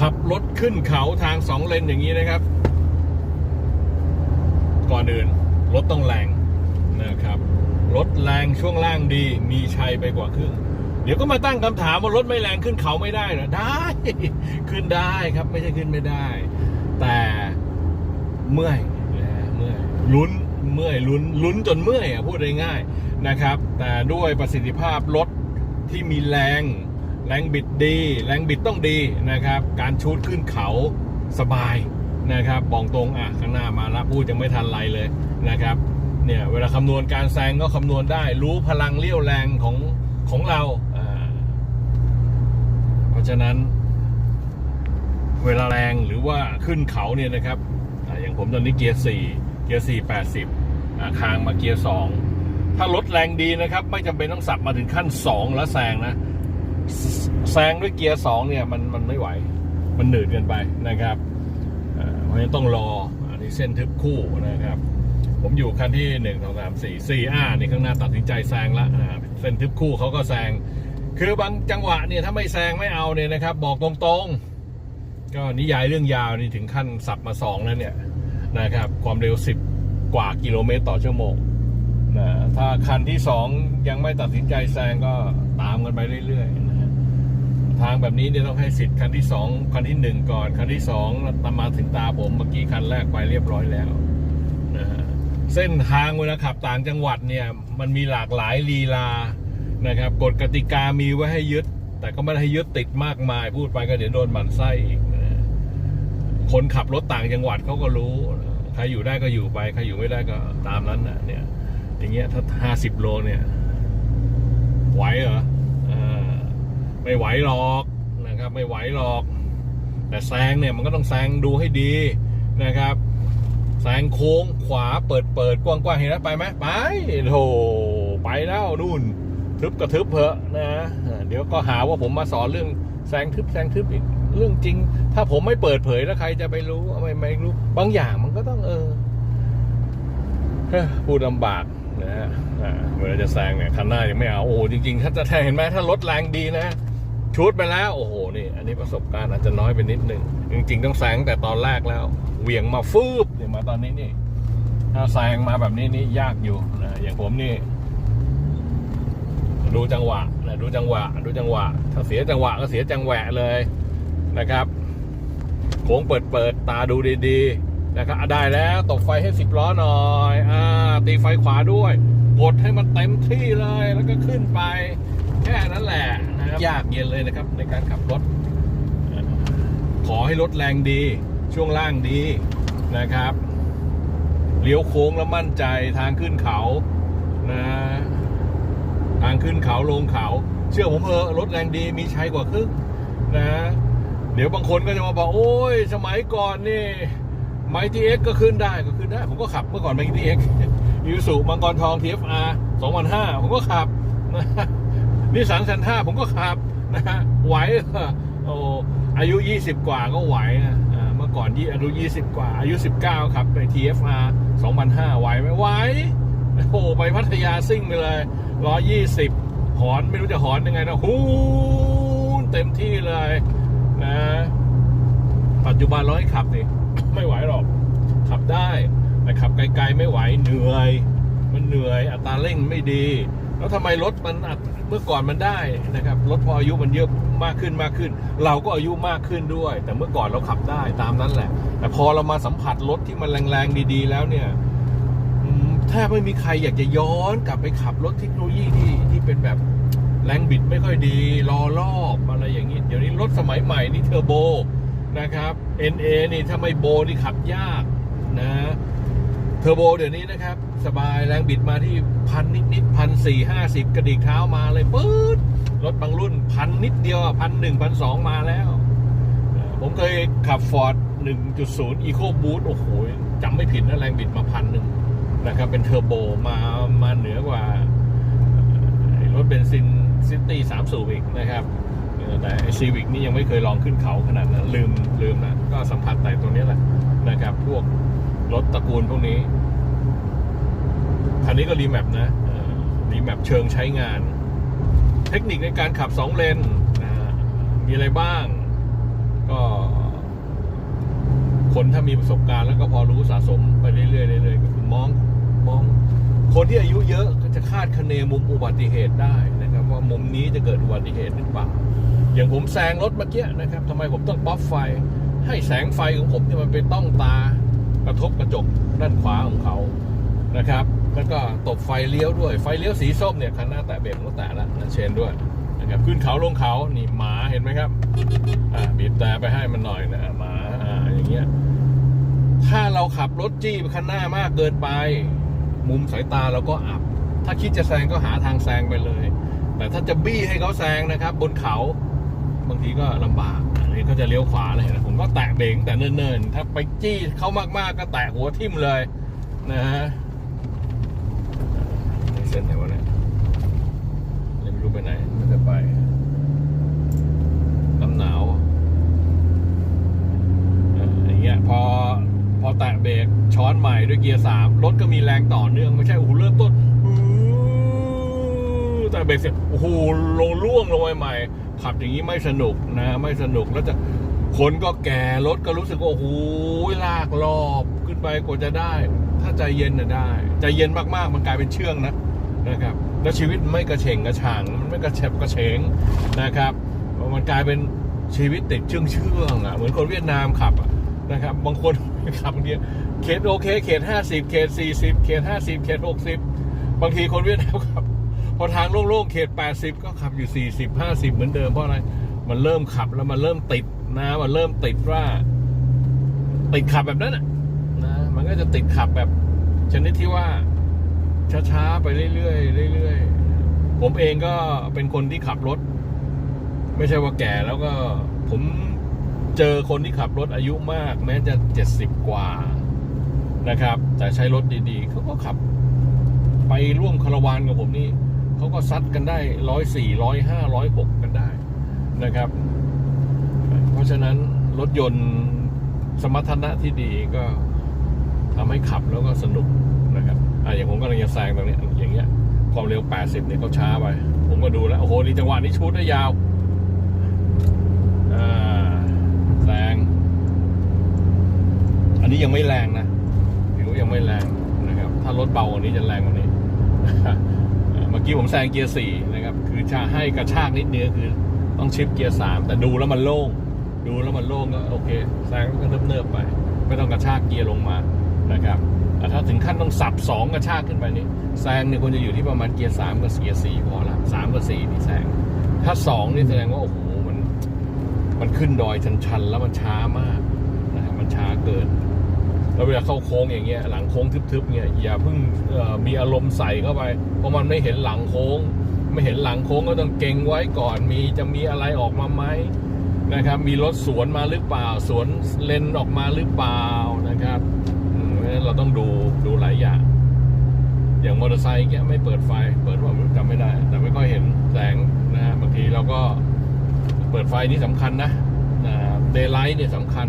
ขับรถขึ้นเขาทางสองเลนอย่างนี้นะครับ ก่อนอื่นรถต้องแรงนะครับรถแรงช่วงล่างดีมีชัยไปกว่าครึ่งเดี๋ยวก็มาตั้งคำถามว่ารถไม่แรงขึ้นเขาไม่ได้เหรอได้ ขึ้นได้ครับไม่ใช่ขึ้นไม่ได้ แต่เมื่อยนะเมื่อยลุ้นเมื่อยลุ้นลุ้นจนเมื่อยอะพูดง่ายๆนะครับ แต่ด้วยประสิทธิภาพรถที่มีแรง แรงบิดดี แรงบิดต้องดีนะครับ การชูดขึ้นเขาสบายนะครับบอกตรงอะข้างหน้ามาแล้วพูดยังไม่ทันไรเลยนะครับเนี่ยเวลาคำนวณการแซงก็คำนวณได้ รู้พลังเลี้ยวแรงของของเรา เพราะฉะนั้น เวลาแรงหรือว่าขึ้นเขาเนี่ยนะครับออย่างผมตอนนี้เกียร์สี่เกียร์สี่แปดสิบคางมาเกียร์สองถ้ารถแรงดีนะครับ ไม่จำเป็นต้องสับมาถึงขั้นสองแล้วแซงนะ แซงด้วยเกียร์สองเนี่ยมันมันไม่ไหว มันหนืดเกินไปนะครับเพราะฉะนั้นต้องรออันนี้เส้นทึบคู่นะครับ ผมอยู่คันที่หนึ่งสองสามสี่สี่อ่านี่ข้างหน้าตัดสินใจแซงละอ่าเส้นทึบคู่เขาก็แซงคือบางจังหวะเนี่ยถ้าไม่แซงไม่เอาเนี่ยนะครับ บอกตรงๆ ก็นิยายเรื่องยาวนี่ถึงขั้นสับมาสองแล้วเนี่ยนะครับ ความเร็วสิบกว่ากิโลเมตรต่อชั่วโมงนะถ้าคันที่สองยังไม่ตัดสินใจแซงก็ตามกันไปเรื่อยๆ ทางแบบนี้เนี่ยต้องให้สิทธิ์คันที่สองคันที่หนึ่งก่อน คันที่สองตามมาถึงตาผมเมื่อกี้คันแรกไปเรียบร้อยแล้วนะฮะเส้นทางเวลาขับต่างจังหวัดเนี่ยมันมีหลากหลายลีลานะครับกฎกติกามีไว้ให้ยึด แต่ก็ไม่ได้ให้ยึดติดมากมาย พูดไปก็เดี๋ยวโดนหมั่นไส้อีกนะคนขับรถต่างจังหวัดเขาก็รู้ใครอยู่ได้ก็อยู่ไปใครอยู่ไม่ได้ก็ตามนั้นนะเนี่ยอย่างเงี้ยถ้าห้าสิบโลเนี่ยไหวเหรอ ไม่ไหวหรอกนะครับไม่ไหวหรอก แต่แซงเนี่ยมันก็ต้องแซงดูให้ดีนะครับแซงโค้งขวาเปิดเปิดกว้างกว้างๆเห็นแล้วไปไหมไปโธ่ไปแล้วนู่นทึบกระทึบเพอะนะ เดี๋ยวก็หาว่าผมมาสอนเรื่องแซงทึบแซงทึบอีกเรื่องจริง ถ้าผมไม่เปิดเผยแล้วใครจะไปรู้ไม่ไม่รู้บางอย่างมันก็ต้องเออพูดลำบากนะเวลาจะแซงเนี่ยคันหน้ายังไม่เอาโอ้จริงๆถ้าจะแทงเห็นไหมถ้ารถแรงดีนะ ชุดไปแล้วโอ้โหนี่ อันนี้ประสบการณ์อาจจะน้อยไปนิดนึงจริง ๆ ต้องแซงแต่ตอนแรกแล้ว เหวี่ยงมาฟืบเนี่ยมาตอนนี้นี่ ถ้าแซงมาแบบนี้นี่ยากอยู่นะอย่างผมนี่ ดูจังหวะนะดูจังหวะ ดูจังหวะ ถ้าเสียจังหวะก็เสียจังแหวะเลยนะครับโค้งเปิดเปิดตาดูดีๆนะครับได้แล้วตกไฟให้สิบล้อหน่อยอ่าตีไฟขวาด้วยกดให้มันเต็มที่เลยแล้วก็ขึ้นไป แค่นั้นแหละ ยากเย็นเลยนะครับ ในการขับรถ ขอให้รถแรงดี ช่วงล่างดีนะครับเลี้ยวโค้งแล้วมั่นใจทางขึ้นเขานะทางขึ้นเขาลงเขา เชื่อผมเถอะรถแรงดีมีชัยกว่าครึ่งนะ เดี๋ยวบางคนก็จะมาบอกโอ้ย สมัยก่อนนี่ไมทีเอ็กก็ขึ้นได้ก็ขึ้นได้ ผมก็ขับเมื่อก่อนไมทีเอ็กยูสุมังกรทอง TFR 2005ผมก็ขับนะ นิสสันซันท่าผมก็ขับนะฮะไหวโอ้อายุ 20 กว่าก็ไหวนะเมื่อก่อนยี่อายุ 20 กว่า อายุ 19 ครับใน TFR 2005 ไหวไหมไหวโอ้ไปพัทยาซิ่งไปเลยร้อยี่สิบหอนไม่รู้จะหอนยังไงนะฮูเต็มที่เลยนะ ปัจจุบันร้อยขับสิไม่ไหวหรอก ขับได้ แต่ขับไกลๆไม่ไหวเหนื่อย มันเหนื่อยอัตราเร่งไม่ดี แล้วทำไมรถมันอัตเมื่อก่อนมันได้นะครับรถพออายุมันเยอะมากขึ้นมากขึ้น เราก็อายุมากขึ้นด้วย แต่เมื่อก่อนเราขับได้ตามนั้นแหละ แต่พอเรามาสัมผัสรถที่มันแรงๆดีๆ แล้วเนี่ยแทบไม่มีใครอยากจะย้อนกลับไปขับรถเทคโนโลยีที่ที่เป็นแบบแรงบิดไม่ค่อยดีรอรอบอะไรอย่างนี้เดี๋ยวนี้รถสมัยใหม่นี่เทอร์โบนะครับ NA นี่ถ้าไม่โบนี่ขับยากนะเทอร์โบเดี๋ยวนี้นะครับ สบายแรงบิดมาที่พันนิดนิดพันสี่ห้าสิบกระดิกเท้ามาเลยปื๊ดรถบางรุ่นพันนิดเดียวพันหนึ่งพันสองมาแล้ว ผมเคยขับ Ford 1.0 Eco Boost โคบูโอ้โหจำไม่ผิดนะแรงบิดมาพันหนึ่งนะครับเป็นเทอร์โบมามาเหนือกว่ารถเบนซินซิตี้สามสูบอีกนะครับแต่ซีวิกนี่ยังไม่เคยลองขึ้นเขาขนาดนั้นลืมลืมนะก็สัมผัสแต่ตัวนี้แหละนะครับ พวกรถตระกูลพวกนี้ คันนี้ก็รีแมปนะรีแมปเชิงใช้งาน เทคนิคในการขับสองเลนนะมีอะไรบ้าง ก็คนถ้ามีประสบการณ์แล้วก็พอรู้สะสมไปเรื่อยๆเรื่อยๆก็คือมองมอง คนที่อายุเยอะก็จะคาดคะเนมุมอุบัติเหตุได้นะครับ ว่ามุมนี้จะเกิดอุบัติเหตุหรือเปล่าอย่างผมแซงรถเมื่อกี้นะครับทำไมผมต้องป๊อปไฟ ให้แสงไฟของผมเนี่ยมันไปต้องตากระทบกระจกด้านขวาของเขานะครับ แล้วก็ตบไฟเลี้ยวด้วย ไฟเลี้ยวสีส้มเนี่ยคันหน้าแตะเบรกก็แตะแล้วนะเชนด้วยนะครับขึ้นเขาลงเขานี่หมาเห็นไหมครับอ่าบีบแต่ไปให้มันหน่อยนะหมาอ่าอย่างเงี้ยถ้าเราขับรถจี้ไปข้างหน้ามากเกินไป มุมสายตาเราก็อับ ถ้าคิดจะแซงก็หาทางแซงไปเลย แต่ถ้าจะบี้ให้เขาแซงนะครับ บนเขาบางทีก็ลำบากอันนี้ก็จะเลี้ยวขวาเลยนะผมก็แตะเบรกแต่เนิ่นๆ ถ้าไปจี้เขามากๆก็แตะหัวทิ่มเลยนะฮะนี่เส้นไหนวะเนี่ยยังไม่รู้ไปไหนมันจะไปน้ำหนาวอะอย่างเงี้ยพอพอแตะเบรกช้อนใหม่ด้วยเกียร์สามรถก็มีแรงต่อเนื่องไม่ใช่โอ้โหเริ่มต้นแต่เบรกเสร็จโอ้โหลงล่วงลงไปใหม่ ขับอย่างนี้ไม่สนุกนะ ไม่สนุกแล้วจะคนก็แก่รถก็รู้สึกว่าโอ้โหลากรอบขึ้นไปกว่าจะได้ ถ้าใจเย็นน่ะได้ใจเย็นมากๆมันกลายเป็นเชื่องนะนะครับ แล้วชีวิตไม่กระเฉงกระช่างมันไม่กระเฉบกระเฉงนะครับ มันกลายเป็นชีวิตติดเชื่องเชื่องอะเหมือนคนเวียดนามขับอะนะครับ บางคนขับบางที เขตโอเค เขตห้าสิบเขตสี่สิบเขตห้าสิบเขตหกสิบบางทีคนเวียดนามขับ พอทางโล่งๆเขต80ก็ขับอยู่40 50เหมือนเดิมเพราะอะไร มันเริ่มขับแล้วมันเริ่มติดนะ มันเริ่มติดว่า ติดขับแบบนั้นนะมันก็จะติดขับแบบชนิดที่ว่าช้าๆไปเรื่อยๆเรื่อยๆผมเองก็เป็นคนที่ขับรถ ไม่ใช่ว่าแก่แล้วก็ผมเจอคนที่ขับรถอายุมาก แม้จะ70กว่า นะครับ แต่ใช้รถดีๆเขาก็ขับ ไปร่วมคารวานกับผมนี่เขาก็ซัดกันได้ร้อยสี่ร้อยห้าร้อยหกกันได้นะครับ เพราะฉะนั้นรถยนต์สมรรถนะที่ดีก็ทำให้ขับแล้วก็สนุกนะครับอะอย่างผมกำลังจะแซงตรงนี้อย่างเงี้ยความเร็ว 80 เนี่ยเขาช้าไป ผมก็ดูแล้ว โอ้โห นี่จังหวะนี้ชูดได้ยาวอ่าแซงอันนี้ยังไม่แรงนะ ยังไม่แรงนะครับ ถ้ารถเบากว่านี้จะแรงกว่านี้ เมื่อกี้ผมแซงเกียร์สี่นะครับ คือชาให้กระชากนิดเดียวคือต้องชิปเกียร์สามแต่ดูแล้วมันโล่ง ดูแล้วมันโล่งก็โอเคแซงก็เนิบๆไป ไม่ต้องกระชากเกียร์ลงมานะครับแต่ถ้าถึงขั้นต้องสับสองกระชากขึ้นไปนี่แซงเนี่ยควรจะอยู่ที่ประมาณเกียร์สามกับเกียร์สี่พอละสามกับสี่นี่แซงถ้าสองนี่แสดงว่าโอ้โหมัน มันขึ้นดอยชันๆแล้วมันช้ามากนะครับมันช้าเกิน แล้วเวลาเข้าโค้งอย่างเงี้ยหลังโค้งทึบๆเงี้ยอย่าเพิ่งมีอารมณ์ใส่เข้าไป เพราะมันไม่เห็นหลังโค้ง ไม่เห็นหลังโค้งก็ต้องเก่งไว้ก่อนมีจะมีอะไรออกมาไหมนะครับมีรถสวนมาหรือเปล่า สวนเลนออกมาหรือเปล่านะครับเพราะฉะนั้นเราต้องดูดูหลายอย่างอย่างมอเตอร์ไซค์เงี้ยไม่เปิดไฟ เปิดว่าจำไม่ได้ แต่ไม่ค่อยเห็นแสงนะบางทีเราก็เปิดไฟนี่สำคัญนะเดย์ไลท์เนี่ยสำคัญ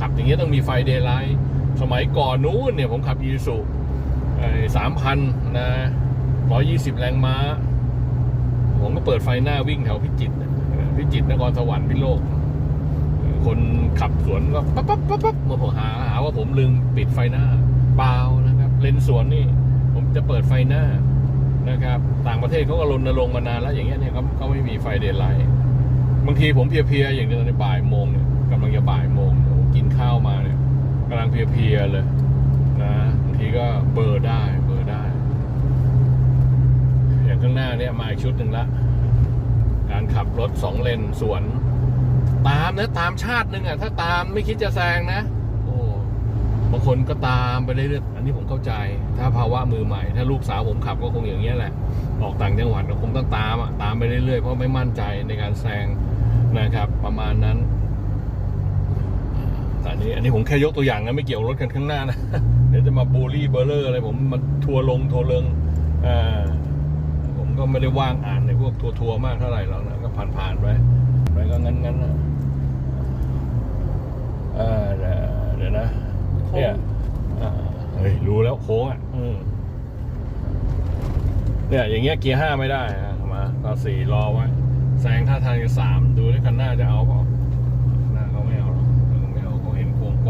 ขับอย่างเงี้ยต้องมีไฟเดย์ไลท์ สมัยก่อนนู้นเนี่ยผมขับอีซูสามพันนะร้อยยี่สิบแรงม้า ผมก็เปิดไฟหน้าวิ่งแถวพิจิตรพิจิตรนครสวรรค์พิโลก คนขับสวนก็ปั๊บปั๊บปั๊บปั๊บมาผมหาหาว่าผมลืมปิดไฟหน้าเปล่านะครับ เลนสวนนี่ ผมจะเปิดไฟหน้านะครับ ต่างประเทศเขาก็รณรงค์มานานแล้วอย่างเงี้ยเนี่ยเขาเขาไม่มีไฟเดย์ไลท์บางทีผมเพลียๆอย่างเดียวในบ่ายโมงเนี่ยกำลังจะบ่ายโมงผมกินข้าวมา กำลังเพลียๆเลยนะบางทีก็เบอร์ได้เบอร์ได้ อย่างข้างหน้าเนี่ยมาอีกชุดหนึ่งละ การขับรถสองเลนสวน ตามนะตามชาติหนึ่งอะ ถ้าตามไม่คิดจะแซงนะ โอ้บางคนก็ตามไปเรื่อยๆอันนี้ผมเข้าใจ ถ้าภาวะมือใหม่ ถ้าลูกสาวผมขับก็คงอย่างเงี้ยแหละ ออกต่างจังหวัดก็คงต้องตามอะตามไปเรื่อยๆเพราะไม่มั่นใจในการแซงนะครับ ประมาณนั้น อันนี้อันนี้ผมแค่ยกตัวอย่างนะไม่เกี่ยวรถกันข้างหน้านะ เดี๋ยวจะมาบูลลี่เบอร์เลอร์อะไรผมมาทัวร์ลงทัวเริงอ่าผมก็ไม่ได้ว่างอ่านในพวกทัวร์ๆมากเท่าไหร่หรอกนะก็ผ่านๆไปไปก็งั้นๆนะเออเดี๋ยวเดี๋ยวนะเนี่ยเฮ้ยรู้แล้วโค้งอะเนี่ยอย่างเงี้ยเกียร์ห้าไม่ได้อะมาก็สี่รอไว้แซงท่าทางจะสามดูที่คันหน้าจะเอาเปล่า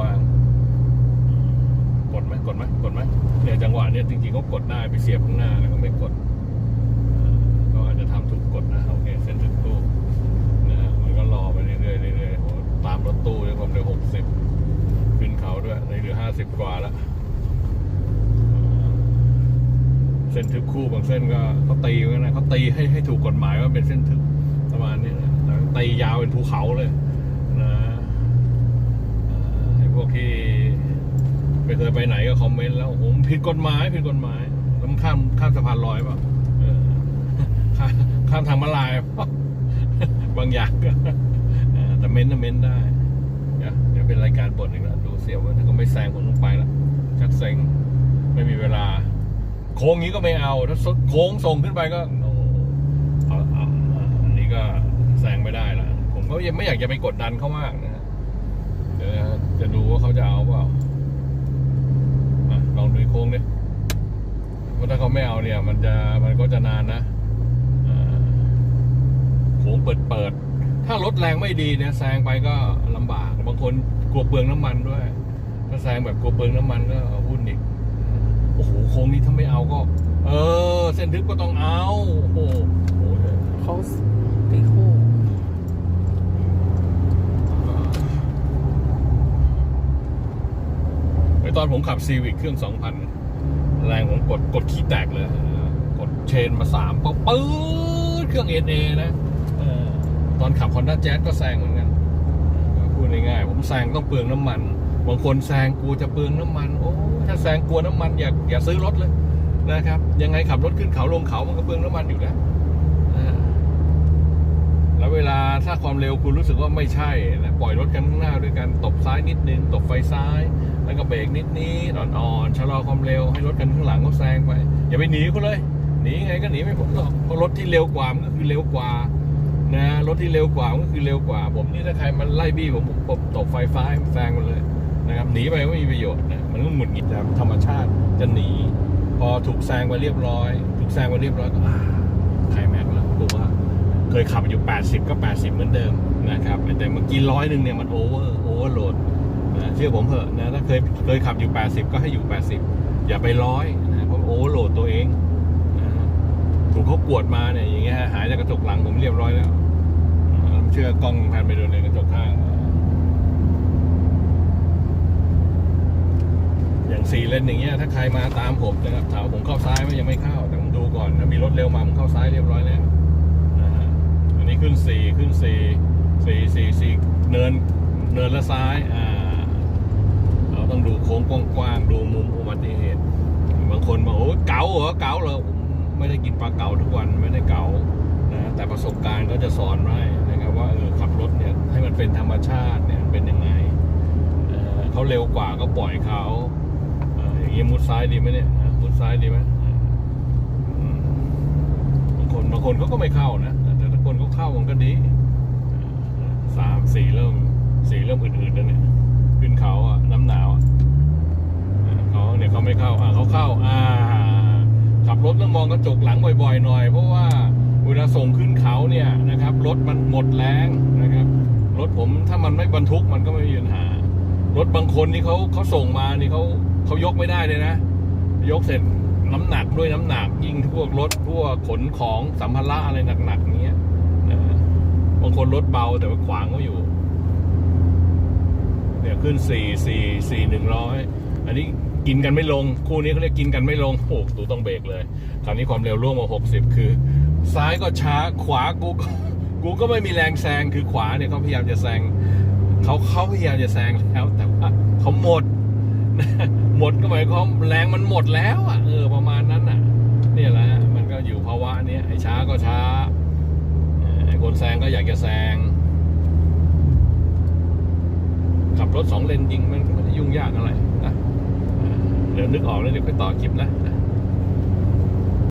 ว้าง กดไหมกดไหมกดไหมเนี่ยจังหวะเนี่ยจริงๆก็กดได้ไปเสียบข้างหน้าแล้วก็ไม่กดก็อาจจะทำถูกกดนะโอเคเส้นถึงตู้นะมันก็รอไปเรื่อยๆเรื่อยๆตามรถตู้ด้วยความเร็วหกสิบขึ้นเขาด้วยในเหลือห้าสิบกว่าแล้วเส้นทึบคู่บางเส้นก็เขาตีกันนะเขาตีให้ให้ถูกกฎหมายว่าเป็นเส้นทึบประมาณนี้นะตียาวเป็นภูเขาเลย ไม่เคยไปไหนก็คอมเมนต์แล้วโอ้โหมันผิดกฎหมายผิดกฎหมายแล้วมันข้ามข้ามสะพานลอยป่ะข้ามข้ามทางมาลายบางอย่างก็แต่เม้นต์นะเม้นต์ได้เดี๋ยวเป็นรายการบทอีกแล้วดูเสียวว่าถ้าก็ไม่แซงผมต้องไปแล้วชักเซ็งไม่มีเวลา โค้งนี้ก็ไม่เอาถ้าโค้งส่งขึ้นไปก็เอาเอาอันนี้ก็แซงไม่ได้ละผมก็ยังไม่อยากจะไปกดดันเขามากนะจะดูว่าเขาจะเอาเปล่า ลองดูโค้งดิว่าถ้าเขาไม่เอาเนี่ย มันจะมันก็จะนานนะโค้งเปิดเปิด ถ้ารถแรงไม่ดีเนี่ยแซงไปก็ลำบากบางคนกลัวเปลืองน้ำมันด้วย ถ้าแซงแบบกลัวเปลืองน้ำมันก็วุ่นอีกโอ้โหโค้งนี้ถ้าไม่เอาก็ เออ เส้นทึบก็ต้องเอาโอ้โหโอ้โห เขาตีคู่ ไอตอน ผมขับซีวิกเครื่อง 2,000 แรงผมกดกดขี้แตกเลย กดเชนมาสามปุ๊บปื๊ดเครื่องเอเอนะเออตอนขับ Honda Jazz ก็แซงเหมือนกันก็พูดง่ายๆผมแซงต้องเปลืองน้ำมันบางคนแซงกูจะเปลืองน้ำมันโอ้ถ้าแซงกลัวน้ำมันอย่าอย่าซื้อรถเลยนะครับ ยังไงขับรถขึ้นเขาลงเขามันก็เปลืองน้ำมันอยู่แล้วอ่า แล้วเวลาถ้าความเร็วคุณรู้สึกว่าไม่ใช่นะปล่อยรถกันข้างหน้าด้วยกันตบซ้ายนิดนึงตบไฟซ้าย แล้วก็เบรกนิดนิดอ่อนๆชะลอความเร็วให้รถกันข้างหลังเขาแซงไป อย่าไปหนีเขาเลยหนีไงก็หนีไม่พ้นหรอกเพราะรถที่เร็วกว่ามันก็คือเร็วกว่านะรถที่เร็วกว่าก็คือเร็วกว่า ผมนี่ถ้าใครมันไล่บี้ผมผมตบไฟฟ้าให้มันแซงมันเลยนะครับหนีไปก็ไม่มีประโยชน์นะมันก็หงุดหงิดตามธรรมชาติจะหนี พอถูกแซงไปเรียบร้อย ถูกแซงไปเรียบร้อยก็อ่าใครแม็กแล้วกูว่า เคยขับอยู่ 80 ก็ 80 เหมือนเดิมนะครับแต่เมื่อกี้ร้อยหนึ่งเนี่ยมันโอเวอร์โอเวอร์โหลดนะเชื่อผมเถอะนะถ้าเคยเคยขับอยู่ 80 ก็ให้อยู่ 80 อย่าไปร้อยนะเพราะโอเวอร์โหลดตัวเองถูกเขากวดมาเนี่ยอย่างเงี้ยหายจากกระจกหลังผมเรียบร้อยแล้วเชื่อกล้องแพนไปดูในกระจกข้างอย่างสี่เลนอย่างเงี้ยถ้าใครมาตามผมนะครับถามว่าผมเข้าซ้ายไหมยังไม่เข้าแต่ผมดูก่อนถ้ามีรถเร็วมาผมเข้าซ้ายเรียบร้อยแล้ว ขึ้นสี่ขึ้นสี่สี่สี่สี่เนินเนินละซ้ายอ่าเราต้องดูโค้งกว้างๆดูมุมอุบัติเหตุบางคนบอกโอ้ยเก๋าเหรอเก๋าเหรอไม่ได้กินปลาเก๋าทุกวันไม่ได้เก๋านะแต่ประสบการณ์ก็จะสอนไว้นะครับว่าเออขับรถเนี่ยให้มันเป็นธรรมชาติเนี่ยเป็นยังไงเเขาเร็วกว่าก็ปล่อยเขาอย่างนี้มุดซ้ายดีไหมเนี่ยมุดซ้ายดีไหมบางคนบางคนเขาก็ไม่เข้านะ คนเขาเข้ามันก็ดีสามสี่เริ่มสี่เริ่มอื่นๆแล้วเนี่ยขึ้นเขาอะน้ำหนาวอะอ่าเขาเนี่ยเขาไม่เข้าอ่าเขาเข้าอ่าขับรถต้องมองกระจกหลังบ่อยๆหน่อย เพราะว่าเวลาส่งขึ้นเขาเนี่ยนะครับรถมันหมดแรงนะครับ รถผมถ้ามันไม่บรรทุกมันก็ไม่มีปัญหา รถบางคนนี่เขาเขาส่งมานี่เขาเขายกไม่ได้เลยนะ ยกเสร็จน้ำหนักด้วยน้ำหนักยิ่งพวกรถพวกขนของสัมภาระอะไรหนักๆเงี้ย บางคนรถเบาแต่ว่าขวางเขาอยู่เนี่ยวขึ้นสี่สี่สี่หนึ่งร้อยอันนี้กินกันไม่ลง คู่นี้เขาเรียกกินกันไม่ลงโอ้โหตูต้องเบรกเลยคราวนี้ความเร็วร่วงมาหกสิบคือ ซ้ายก็ช้าขวากูก็กูก็ไม่มีแรงแซงคือขวาเนี่ยเขาพยายามจะแซงเขาเขาพยายามจะแซงแล้ว แต่ว่าเขาหมด หมดก็หมายความแรงมันหมดแล้วอะเออประมาณนั้นอะ เนี่ยแหละมันก็อยู่ภาวะเนี้ยไอ้ช้าก็ช้า คนแซงก็อยากจะแซง ขับรถสองเลนจริงมันก็ไม่ได้ยุ่งยากอะไรนะเออเดี๋ยวนึกออกแล้วเดี๋ยวไปต่อคลิปนะ